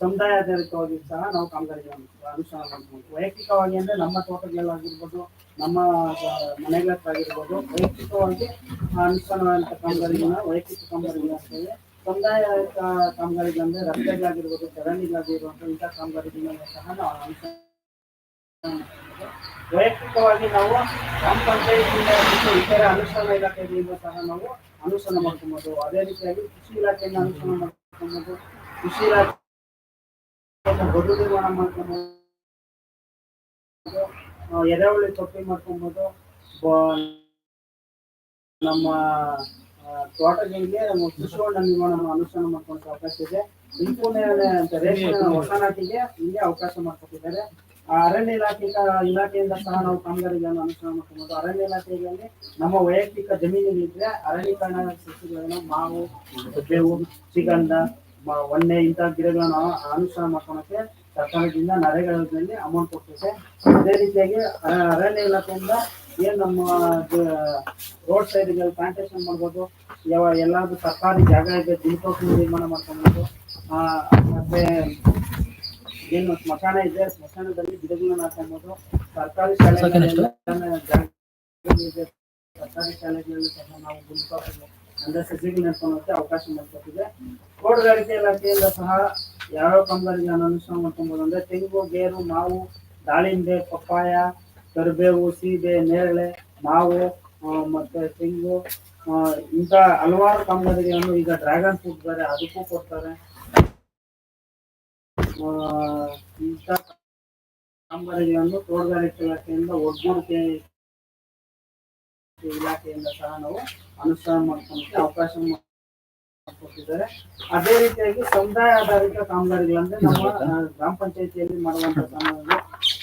ಸಮುದಾಯ ಆಧಾರಿತವಾಗಿ ಸಹ ನಾವು ಕಾಮಗಾರಿಗಳನ್ನು ಅನುಷ್ಠಾನ ಮಾಡ್ಕೊಬೋದು ವೈಯಕ್ತಿಕವಾಗಿ ಅಂದ್ರೆ ನಮ್ಮ ತೋಟಗಳಾಗಿರ್ಬೋದು ನಮ್ಮ ಮನೆಗಳಾಗಿರ್ಬೋದು ವೈಯಕ್ತಿಕವಾಗಿ ಅನುಷ್ಠಾನವಾದಂಥ ಕಾಮಗಾರಿಗಳನ್ನ, ವೈಯಕ್ತಿಕ ಕಾಮಗಾರಿಗಳು ಅಂತೇವೆ ಸಮುದಾಯ ಕಾಮಗಾರಿಗಳಂದ್ರೆ ರಸ್ತೆಗಳಾಗಿರ್ಬೋದು ಚರಂಡಿಗಳಾಗಿರುವಂಥ ಇಂಥ ಕಾಮಗಾರಿಗಳನ್ನ ಸಹ ನಾವು ಅನುಷ್ಠಾನ ವೈಯಕ್ತಿಕವಾಗಿ ನಾವು ಗ್ರಾಮ ಪಂಚಾಯತಿಯಿಂದ ಇತರ ಅನುಷ್ಠಾನ ಇಲಾಖೆಗಳಿಂದ ಸಹ ನಾವು ಅನುಷ್ಠಾನ ಮಾಡ್ಕೊಬೋದು. ಅದೇ ರೀತಿಯಾಗಿ ಕೃಷಿ ಇಲಾಖೆಯಿಂದ ಅನುಷ್ಠಾನ ಮಾಡ್ಕೊಬೋದು. ಕೃಷಿ ಇಲಾಖೆ ಎರೆಹುಳಿ ತೊಟ್ಟಿ ಮಾಡ್ಕೊಬೋದು ನಮ್ಮ ತೋಟಗಳಿಗೆ ನಮ್ಮ ಕೃಷಿ ನಿರ್ಮಾಣ ಅನುಷ್ಠಾನ ಮಾಡ್ಕೊಂತ ಅವಕಾಶ ಇದೆ. ಹೊಸನಾಟಿಗೆ ಅಂತ ಇಲ್ಲಿ ಅವಕಾಶ ಮಾಡ್ಕೊಟ್ಟಿದ್ದಾರೆ. ಆ, ಅರಣ್ಯ ಇಲಾಖೆ ಇಲಾಖೆಯಿಂದ ಸಹ ನಾವು ಕಾಮಗಾರಿಗಳನ್ನು ಅನುಷ್ಠಾನ ಮಾಡ್ಕೊಬೋದು. ಅರಣ್ಯ ಇಲಾಖೆಯಲ್ಲಿ ನಮ್ಮ ವೈಯಕ್ತಿಕ ಜಮೀನುಗಳಿದ್ರೆ ಅರಣ್ಯೀಕರಣ ಸಸ್ಯಗಳನ್ನು ಮಾವು ಬೇವು ಶ್ರೀಗಂಧ ಇಂತ ಇಂಥ ಗಿಡಗಳನ್ನ ಅನುಷ್ಠಾನ ಮಾಡ್ಕೊಳಕ್ಕೆ ಸರ್ಕಾರದಿಂದ ನರೇಗಾದಲ್ಲಿ ಅಮೌಂಟ್ ಕೊಡ್ತೈತೆ ಅದೇ ರೀತಿಯಾಗಿ ಅರಣ್ಯ ಇಲಾಖೆಯಿಂದ ಏನ್ ನಮ್ಮ ರೋಡ್ ಸೈಡ್ಗಳಲ್ಲಿ ಪ್ಲಾಂಟೇಶನ್ ಮಾಡ್ಬೋದು ಯಾವ ಎಲ್ಲಾದ್ರೂ ಸರ್ಕಾರಿ ಜಾಗ ಇದೆ ದಿನಕೋಸ್ ನಿರ್ಮಾಣ ಮಾಡ್ಕೊಬೋದು. ಆ, ಮತ್ತೆ ಏನು ಸ್ಮಶಾನ ಇದೆ ಸ್ಮಶಾನದಲ್ಲಿ ಗಿಡಗಳನ್ನ ಹಾಕೊಬೋದು ಸರ್ಕಾರಿ ಶಾಲೆಗಳಲ್ಲಿ ಸರ್ಕಾರಿ ಶಾಲೆಗಳಲ್ಲಿ ಸಹ ನಾವು ಗುಲ್ಪಾಪಲ್ಲಿ ಅಂದ್ರೆ ಸಸಿಗಳು ನೆಡ್ಕೊಳ್ಳೋಕೆ ಅವಕಾಶ ಮಾಡಿಕೊಟ್ಟಿದೆ. ತೋಟಗಾರಿಕೆ ಇಲಾಖೆಯಿಂದ ಸಹ ಯಾವ್ಯಾವ ಕಾಮಗಾರಿಗಳನ್ನು ಅನುಷ್ಠಾನ ಮಾಡ್ಕೊಬೋದು ಅಂದ್ರೆ ತೆಂಗು, ಗೇರು, ಮಾವು, ದಾಳಿಂಬೆ, ಪಪ್ಪಾಯ, ಕರಿಬೇವು, ಸೀಬೆ, ನೇರಳೆ, ಮಾವು ಮತ್ತೆ ತೆಂಗು ಇಂಥ ಹಲವಾರು ಕಾಮಗಾರಿಗಳನ್ನು ಈಗ ಡ್ರ್ಯಾಗನ್ ಫ್ರೂಟ್ ಬೇರೆ ಅದಕ್ಕೂ ಕೊಡ್ತಾರೆ. ಇಂಥ ಕಾಮಗಾರಿಗಳನ್ನು ತೋಟಗಾರಿಕೆ ಇಲಾಖೆಯಿಂದ ಒಗ್ಗೂಡಿಕೆ ಇಲಾಖೆಯಿಂದ ಸಹ ನಾವು ಅನುಷ್ಠಾನ ಮಾಡ್ಕೊಳ್ಳೋಕೆ ಅವಕಾಶ ಅದೇ ರೀತಿಯಾಗಿ ಸಮುದಾಯ ಆಧಾರಿತ ಕಾಮಗಾರಿಗಳಂದ್ರೆ ನಮ್ಮ ಗ್ರಾಮ ಪಂಚಾಯತಿಯಲ್ಲಿ ಮಾಡುವಂತ ಕಾಮಗಾರಿ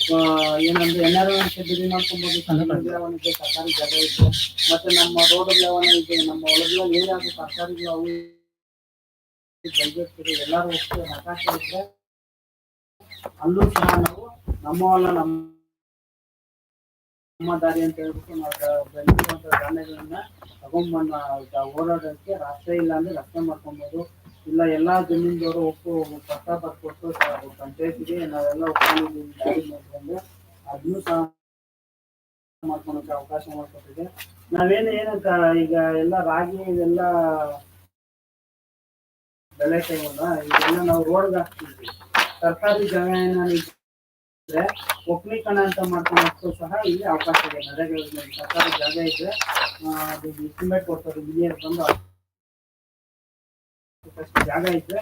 ಆ, ಏನಂದ್ರೆ ಎನ್ಆರ್ಎನ್ ಶೆಡ್ ಮಾಡ್ಕೊಬೋದು ಮಾಡ್ಕೊಬಹುದು ಇದೆ ಸರ್ಕಾರಿ ಜಾಗ ಇದೆ ಮತ್ತೆ ನಮ್ಮ ರೋಡ್ ಇದೆ ನಮ್ಮ ಒಳಗೆ ಏನಾದ್ರು ಸರ್ಕಾರಿಗಳು ಅವು ಬೈಜೆಟ್ ಎಲ್ಲರೂ ಅಷ್ಟೇ ಹಕಾಶ ಇದ್ರೆ ಅಲ್ಲೂ ಸಹ ನಾವು ನಮ್ಮ ನಮ್ಮ ನಮ್ಮ ದಾರಿ ಅಂತ ಹೇಳ್ಬಿಟ್ಟು ನಾವು ಬೆಳೆದಿರುವಂತ ಧಾನ್ಯಗಳನ್ನ ತಗೊಂಡ್ಬಂದ ಓಡಾಡೋದಕ್ಕೆ ರಸ್ತೆ ಇಲ್ಲ ಅಂದ್ರೆ ರಸ್ತೆ ಮಾಡ್ಕೊಬೋದು. ಇಲ್ಲ, ಎಲ್ಲಾ ಜಮೀನ್ದವರು ಒಪ್ಪು ಕಷ್ಟ ಬರ್ಕೊಟ್ಟು ಪಂಚಾಯತಿಗೆ ನಾವೆಲ್ಲ ಒಪ್ಪಿಕೊಂಡು ಅದನ್ನು ಸಹ ಮಾಡ್ಕೊಳಕ್ಕೆ ಅವಕಾಶ ಮಾಡ್ಕೊಟ್ಟಿದೆ. ನಾವೇನು ಏನಂತ ಈಗ ಎಲ್ಲ ರಾಗಿ ಇದೆಲ್ಲ ಬೆಳೆ ಕೈಗೊಂಡ ಇದೆಲ್ಲ ನಾವು ರೋಡ್ಗೆ ಹಾಕ್ತಿದ್ವಿ. ಸರ್ಕಾರಿ ಏನಿದ್ರೆ ಒಕ್ಕಲೀಕರಣ ಅಂತ ಮಾಡ್ಕೊಳಕ್ಕೂ ಸಹ ಇಲ್ಲಿ ಅವಕಾಶ ಇದೆ. ನರೇಗಳಲ್ಲಿ ಸರ್ಕಾರ ಜಾಗ ಇದ್ರೆ ಅದು ಎಸ್ಟಿಮೇಟ್ ಕೊಡ್ತಾರೆ. ಇಂಜಿನಿಯರ್ ಬಂದು ಜಾಗ ಇದ್ರೆ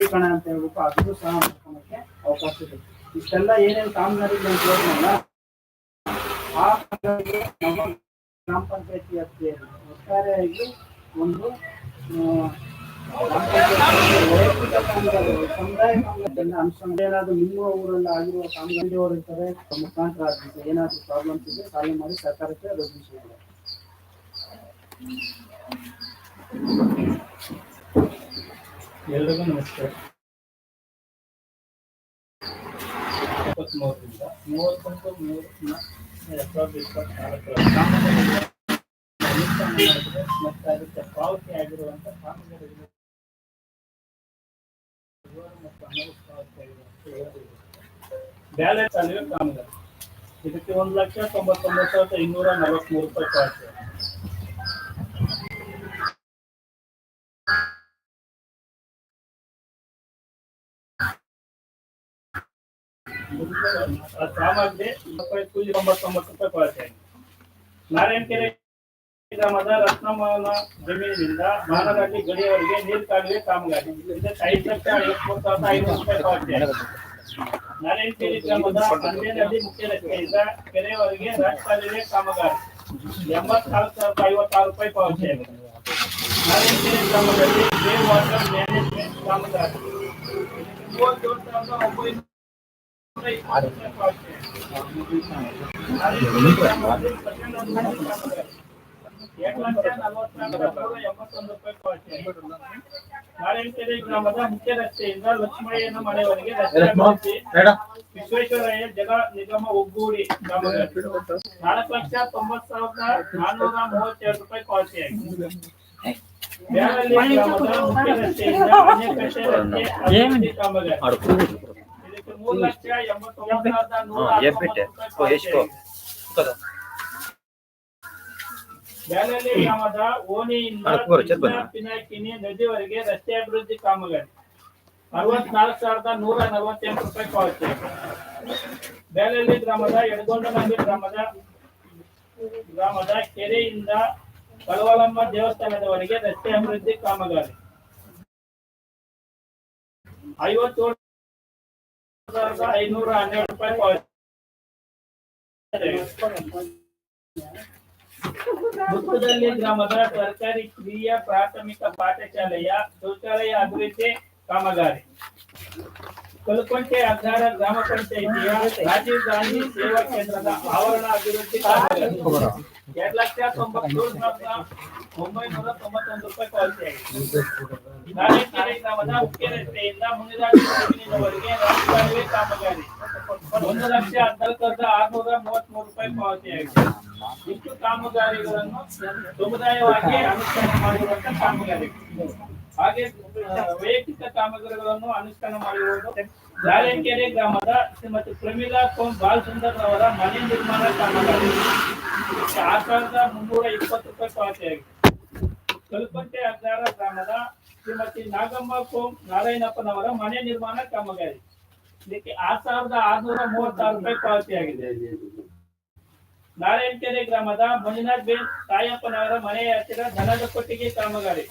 ಕಣ ಅಂತ ಹೇಳ್ಬಿಟ್ಟು ಅದನ್ನು ಸಹ ಮಾಡ್ಕೊಳಕ್ಕೆ ಅವಕಾಶ ಇದೆ. ಇಷ್ಟೆಲ್ಲ ಏನೇನು ಕಾಮಗಾರಿ ಹೋದ್ನಲ್ಲ ಆ ಗ್ರಾಮ ಪಂಚಾಯತಿ ವ್ಯಾಪ್ತಿಯಲ್ಲಿ ಒಟ್ಟಾರೆಯಾಗಿ ಒಂದು ಏನಾದ್ರು ನಿಮ್ಮ ಊರಲ್ಲಿ ಆಗಿರುವ ಕಾಮಗಾರಿಯವರು ಇರ್ತಾರೆ ಮುಖಾಂತರ ಆಗುತ್ತೆ ಏನಾದ್ರು ಪ್ರಾಬ್ಲಮ್ಸ್ ಇದ್ರೆ ಸಾಲ್ವ್ ಮಾಡಿ ಸರ್ಕಾರಕ್ಕೆ ರೆಸಲ್ಯೂಷನ್ ಇದೆ ಎಲ್ರಿಗೂ ನಮಸ್ಕಾರ ಇಪ್ಪತ್ತ್ಮೂರರಿಂದ ಮೂವತ್ತೊಂದು ಮೂರು ಎರಡು ಇಪ್ಪತ್ನಾಲ್ಕರ ಮತ್ತು ಅದಕ್ಕೆ ಪಾವತಿ ಆಗಿರುವಂಥ ಕಾಮಗಾರಿಗಳು ಬ್ಯಾಲೆನ್ಸ್ ಆಗಿರೋ ಕಾಮಗಾರಿ ಇದಕ್ಕೆ ಒಂದು ಲಕ್ಷ ತೊಂಬತ್ತೊಂಬತ್ತು ಸಾವಿರದ ಇನ್ನೂರ ನಲವತ್ತ್ಮೂರು ರೂಪಾಯಿ ಪಾವತಿ ಆಗಿದೆ. ಸಾಮಾನ್ಯ ರೂಪಾಯಿ ಕೂಲಿ ತೊಂಬತ್ತೊಂಬತ್ತು ರೂಪಾಯಿ ಪಾವತಿ ಆಗಿದೆ ನಾರಾಯಣಕೆರೆ ಗ್ರಾಮದ ರತ್ನಮನ ಜಮೀನಿನಿಂದ ಮಾನಗಡ್ಡಿ ಗಡಿಯವರೆಗೆ ನೀರು ಕಾಲುವೆ ಕಾಮಗಾರಿ ಐದು ಲಕ್ಷ ಐವತ್ಮೂರು ಸಾವಿರದ ಐನೂರು ರೂಪಾಯಿ ಪಾವತಿ ನಾರಾಯಣಕೆರೆ ಗ್ರಾಮದ ನದಿ ಮುಖ್ಯ ರಸ್ತೆಯಿಂದ ಕೆರೆಯವರೆಗೆ ರಾಜಕಾಲುವೆ ಕಾಮಗಾರಿ. ಎಂಬತ್ನಾಲ್ಕು ಸಾವಿರದ ಐವತ್ತಾರು ರೂಪಾಯಿ ಪಾವತಿ ನಾರಾಯಣಕೆರೆ ಗ್ರಾಮದಲ್ಲಿ ಗ್ರೇ ವಾಟರ್ ಮ್ಯಾನೇಜ್ಮೆಂಟ್ ಕಾಮಗಾರಿ. ಒಂಬೈನೂರ. ನಾರಾಯಣಕೆರೆ ಗ್ರಾಮದ ಮುಖ್ಯ ರಸ್ತೆಯಿಂದ ಲಕ್ಷ್ಮಯ್ಯನ ಮನೆಯವರೆಗೆ ರಸ್ತೆ ವಿಶ್ವೇಶ್ವರಯ್ಯ ಜಲ ನಿಗಮ ಒಗ್ಗೂಡಿ ನಾಲ್ಕು ಲಕ್ಷ ತೊಂಬತ್ ಸಾವಿರದ ನಾನ್ನೂರ ಮೂವತ್ತೆರಡು ರೂಪಾಯಿ ಪಾವತಿಯಾಗಿದೆ ಮುಖ್ಯ ಲಕ್ಷ ಎಂಬತ್ತೊಂಬತ್ತು ಬ್ಯಾಡಳ್ಳಿ ಗ್ರಾಮದ ಓಣಿಯಿಂದ ಪಿನಾಕಿನಿ ನದಿವರೆಗೆ ರಸ್ತೆ ಅಭಿವೃದ್ಧಿ ಕಾಮಗಾರಿ. ಅರವತ್ನಾಲ್ಕು ಸಾವಿರದ ನೂರ ನಲವತ್ತೆಂಟು ರೂಪಾಯಿ ಪಾವತಿ. ಬ್ಯಾಲಳ್ಳಿ ಗ್ರಾಮದ ಯಡಗೊಂಡನಹಳ್ಳಿ ಗ್ರಾಮದ ಗ್ರಾಮದ ಕೆರೆಯಿಂದ ಕಳವಲಮ್ಮ ದೇವಸ್ಥಾನದವರೆಗೆ ರಸ್ತೆ ಅಭಿವೃದ್ಧಿ ಕಾಮಗಾರಿ. ಐವತ್ತೇಳು ಸಾವಿರದ ಐನೂರ ಹನ್ನೆರಡು ರೂಪಾಯಿ ಪಾವತಿ. ಮುತ್ತದಲ್ಲಿ ಗ್ರಾಮದ ಸರ್ಕಾರಿ ಕಿರಿಯ ಪ್ರಾಥಮಿಕ ಪಾಠಶಾಲೆಯ ಶೌಚಾಲಯ ಅಭಿವೃದ್ಧಿ ಕಾಮಗಾರಿ. ಕಲ್ಕೊಂಟೆ ಅಗ್ರಹಾರ ಗ್ರಾಮ ಪಂಚಾಯಿತಿಯ ರಾಜೀವ್ ಗಾಂಧಿ ಸೇವಾ ಕೇಂದ್ರದ ಆವರಣ ಅಭಿವೃದ್ಧಿ ಕಾಮಗಾರಿ. ಎರಡ್ ಲಕ್ಷ ತೊಂಬತ್ತೇಳು ಸಾವಿರದ ಒಂಬೈನೂರ ತೊಂಬತ್ತೊಂದು ರೂಪಾಯಿ ಪಾವತಿಯಾಗಿದೆ ಗ್ರಾಮದ ಮುಖ್ಯ ರಸ್ತೆಯಿಂದ ಮುನಿರಾಜ ಕಾಮಗಾರಿ. ಒಂದು ಲಕ್ಷ ಹದಿನಾಲ್ಕು ಸಾವಿರದ ಆರ್ನೂರ ಮೂವತ್ಮೂರು ರೂಪಾಯಿ ಪಾವತಿಯಾಗಿದೆ. ಇಷ್ಟು ಕಾಮಗಾರಿಗಳನ್ನು ಸಮುದಾಯವಾಗಿ ಅನುಷ್ಠಾನ ಮಾಡಿರುವಂತ ಕಾಮಗಾರಿ. ಹಾಗೆ ವೈಯಕ್ತಿಕ ಕಾಮಗಾರಿಗಳನ್ನು ಅನುಷ್ಠಾನ ಮಾಡಿರುವುದು ನಾರಾಯಣಕೆರೆ ಗ್ರಾಮದ ಶ್ರೀಮತಿ ಪ್ರಮೀಳಾ ಕೋಮ್ ಬಾಲ್ ಅವರ ಮನೆ ನಿರ್ಮಾಣ ಕಾಮಗಾರಿ. ಆರ್ ಸಾವಿರದ ಮುನ್ನೂರ ಇಪ್ಪತ್ತು ರೂಪಾಯಿ ಪಾವತಿಯಾಗಿದೆ. ಕಲ್ಪಂಟೆ ಅಗ್ರಾರ ಗ್ರಾಮದ ಶ್ರೀಮತಿ ನಾಗಮ್ಮ ಕೋಮ್ ನಾರಾಯಣಪ್ಪನವರ ಮನೆ ನಿರ್ಮಾಣ ಕಾಮಗಾರಿ. ಇದಕ್ಕೆ ಆರ್ ಸಾವಿರದ ಆರ್ನೂರ ಮೂವತ್ತಾರು ರೂಪಾಯಿ ಪಾವತಿಯಾಗಿದೆ ನಾರಾಯಣಕೆರೆ ಗ್ರಾಮದ ಮಂಜುನಾಥ್ ಬೇನ್ ತಾಯಪ್ಪನವರ ಮನೆಯ ಹತ್ತಿರ ದನದ ಕೊಟ್ಟಿಗೆ ಕಾಮಗಾರಿ.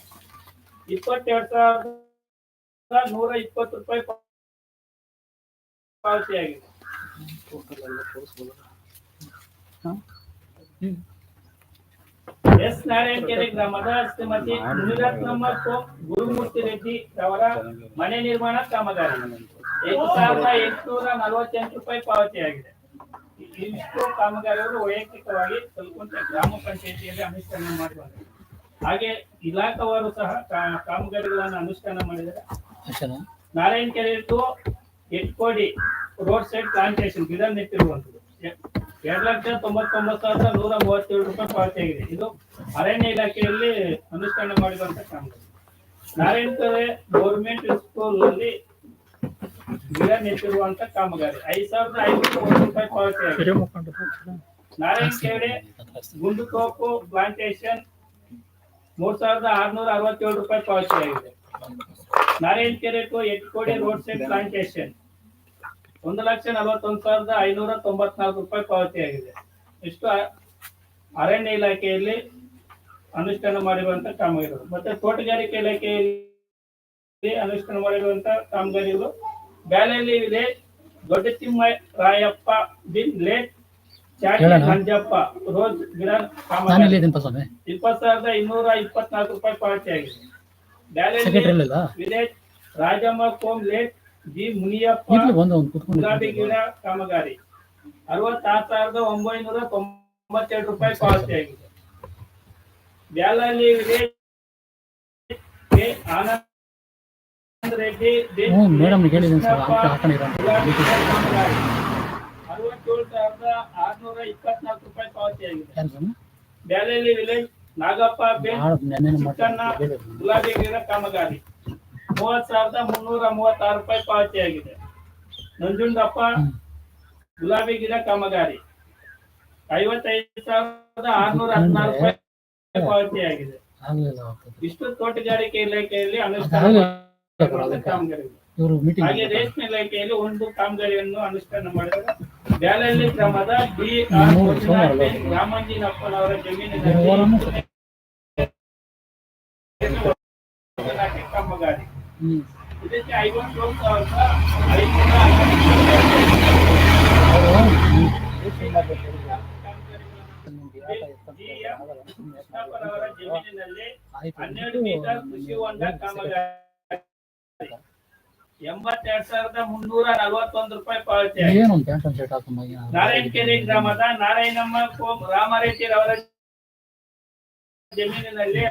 ಇಪ್ಪತ್ತೆರಡು ಸಾವಿರದ ನೂರ ಇಪ್ಪತ್ತು ರೂಪಾಯಿ ಪಾವತಿಯಾಗಿದೆ ಎಸ್ ನಾರಾಯಣಕೆರೆ ಗ್ರಾಮದ ಶ್ರೀಮತಿ ಮುನಿರತ್ನಮ್ಮ ಸೋಮ್ ಗುರುಮೂರ್ತಿ ರೆಡ್ಡಿ ಅವರ ಮನೆ ನಿರ್ಮಾಣ ಕಾಮಗಾರಿ. ಎಂಟು ಸಾವಿರದ ಎಂಟುನೂರ ನಲವತ್ತೆಂಟು ರೂಪಾಯಿ ಪಾವತಿಯಾಗಿದೆ. ಇಷ್ಟು ಕಾಮಗಾರಿಗಳು ವೈಯಕ್ತಿಕವಾಗಿ ಕಲ್ಕೊಂಡ ಗ್ರಾಮ ಪಂಚಾಯತಿಯಲ್ಲಿ ಅನುಷ್ಠಾನ ಮಾಡಿದ್ದಾರೆ ಹಾಗೆ ಇಲಾಖಾವಾರು ಸಹ ಕಾಮಗಾರಿಗಳನ್ನು ಅನುಷ್ಠಾನ ಮಾಡಿದ್ದಾರೆ. Narayanakere to Etkodi road side plantation ಗಿಡ ನೆಟ್ಟಿರುವಂತದ್ದು ಎ- ಎರಡು ಲಕ್ಷ ತೊಂಬತ್ತೊಂಬತ್ತು ಸಾವಿರದ ನೂರ ಮೂವತ್ತೇಳು ರೂಪಾಯಿ ಪಾವತಿಯಾಗಿದೆ ಇದು ಅರಣ್ಯ ಇಲಾಖೆಯಲ್ಲಿ ಅನುಷ್ಠಾನ ಮಾಡಿರುವಂತ ಕಾಮಗಾರಿ ನಾರಾಯಣಕೆರೆ ಗೌರ್ಮೆಂಟ್ ಸ್ಕೂಲ್ ಅಲ್ಲಿ ಗಿಡ ನೆಟ್ಟಿರುವಂತ ಕಾಮಗಾರಿ. ಐದ್ ಸಾವಿರದ ಐನೂರ ಮೂವತ್ತು ರೂಪಾಯಿ ಪಾವತಿಯಾಗಿದೆ ನಾರಾಯಣಕೆರೆ ಗುಂಡುತೋಪು ಪ್ಲಾಂಟೇಶನ್ ಮೂರ್ ಸಾವಿರದ ಆರ್ನೂರ ಅರವತ್ತೇಳು ರೂಪಾಯಿ ಪಾವತಿಯಾಗಿದೆ Narayanakere to Etkode road side plantation ಒಂದು ಲಕ್ಷ ನಲವತ್ತೊಂದು ಸಾವಿರದ ಐನೂರ ತೊಂಬತ್ನಾಲ್ಕು ರೂಪಾಯಿ ಪಾವತಿಯಾಗಿದೆ. ಇಷ್ಟು ಅರಣ್ಯ ಇಲಾಖೆಯಲ್ಲಿ ಅನುಷ್ಠಾನ ಮಾಡಿರುವಂತ ಕಾಮಗಾರಿಗಳು. ಮತ್ತೆ ತೋಟಗಾರಿಕೆ ಇಲಾಖೆಯಲ್ಲಿ ಅನುಷ್ಠಾನ ಮಾಡಿರುವಂತ ಕಾಮಗಾರಿಗಳು. ಬ್ಯಾಲೆಯಲ್ಲಿ ಇದೆ ದೊಡ್ಡ ತಿಮ್ಮ ರಾಯಪ್ಪ ಬಿನ್ ಲೇಟ್. ಮಂಜಪ್ಪ ರೋಜ್ ಗಿಡ ಕಾಮಗಾರಿ. ಇಪ್ಪತ್ ಸಾವಿರದ ಇನ್ನೂರ ಇಪ್ಪತ್ನಾಲ್ಕು ರೂಪಾಯಿ ಪಾವತಿಯಾಗಿದೆ. ಇಲ್ಲಲ್ಲ ವಿಲೇಜ್ ರಾಜಮ್ಮ ಕೋಮ್ ಲೇಟ್ ಜಿ ಮುನಿಯಪ್ಪ ಗಿಡ ಕಾಮಗಾರಿ. ಅರವತ್ತಾರು ಸಾವಿರದ ಒಂಬೈನೂರ ತೊಂಬತ್ತೆರಡು ರೂಪಾಯಿ ಪಾವತಿಯಾಗಿದೆ. ಬ್ಯಾಲಲ್ಲಿ ವಿಲೇಜ್. ಆನಂದ್ ರೆಡ್ಡಿ ಅರವತ್ತೇಳು ಸಾವಿರದ ಆರ್ನೂರ ಇಪ್ಪತ್ನಾಲ್ಕು ರೂಪಾಯಿ ಪಾವತಿಯಾಗಿದೆ. ಬ್ಯಾಲಲ್ಲಿ ವಿಲೇಜ್ ನಾಗಪ್ಪ ಬೆನ್ ಚಿಕ್ಕಣ್ಣ ಮಾಡಿ ಗುಲಾಬಿ ಗಿಡ ಕಾಮಗಾರಿ. ಮೂವತ್ ಸಾವಿರದ ಮುನ್ನೂರ ಮೂವತ್ತಾರು ರೂಪಾಯಿ ಪಾವತಿಯಾಗಿದೆ. ನಂಜುಂಡಪ್ಪ ಗುಲಾಬಿ ಗಿಡ ಕಾಮಗಾರಿ. ಐವತ್ತೈದು ಸಾವಿರದ ಆರ್ನೂರ ಹದಿನಾರು ರೂಪಾಯಿ ಪಾವತಿ ಆಗಿದೆ ಇಷ್ಟು ತೋಟಗಾರಿಕೆ ಇಲಾಖೆಯಲ್ಲಿ ಅನುಷ್ಠಾನ ಹಾಗೆ ರೇಷ್ಮೆ ಇಲಾಖೆಯಲ್ಲಿ ಒಂದು ಕಾಮಗಾರಿಯನ್ನು ಅನುಷ್ಠಾನ ಮಾಡಿದರು ಬ್ಯಾಲಲ್ಲಿ ಗ್ರಾಮದ ಬಿ ಆರ್? ರಾಮಂಜಿನಪ್ಪನವರ ಜಮೀನಿನಲ್ಲಿ ಕಾಮಗಾರಿ ಹ್ಮ್ ಇದಕ್ಕೆ ಐವತ್ತೇಳು ಸಾವಿರದ ಐನೂರ ಜಿ.ಎಂ. ಕೃಷ್ಣಪ್ಪನವರ ಜಮೀನಿನಲ್ಲಿ ಆಯ್ತು ಹನ್ನೆರಡು ಮೀಟರ್ ಕೃಷಿ ಎಂಬತ್ತೆರಡ್ ಸಾವಿರದ ಮುನ್ನೂರ ನಲವತ್ತೊಂದು ರೂಪಾಯಿ ಪಾವತಿ ನಾರಾಯಣಕೆರೆ ಗ್ರಾಮದ ನಾರಾಯಣಮ್ಮ ಅವರ ಜಮೀನಿನಲ್ಲಿ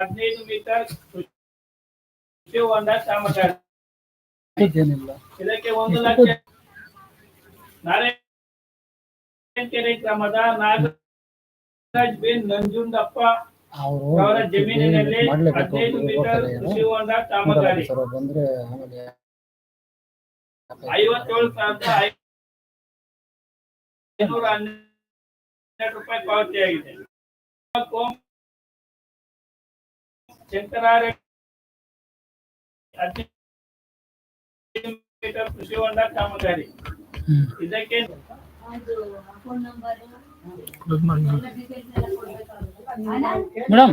ಹದಿನೈದು ಮೀಟರ್ ಕೃಷಿ ಹೊಂಡ ಕಾಮಗಾರಿ ಏನಿಲ್ಲ ಇದಕ್ಕೆ ಒಂದು ಲಕ್ಷ ನಾರಾಯಣಕೆರೆ ಗ್ರಾಮದ ನಾಗರಾಜ್ ಬಿನ್ ನಂಜುಂಡಪ್ಪ ಅವರು ಜಮೀನಿನಲ್ಲಿ ಹದಿನೈದು ಮೀಟರ್ ಕೃಷಿ ಹೊಂಡ ಕಾಮಗಾರಿ ಐವತ್ತೇಳು ಸಾವಿರದ ಐನೂರ ಹನ್ನೆರಡು ರೂಪಾಯಿ ಪಾವತಿಯಾಗಿದೆ. ಶಂಕರಾರ್ಯ ಮೀಟರ್ ಕೃಷಿ ಹೊಂಡ ಕಾಮಗಾರಿ. ಇದಕ್ಕೆ ಮೇಡಮ್.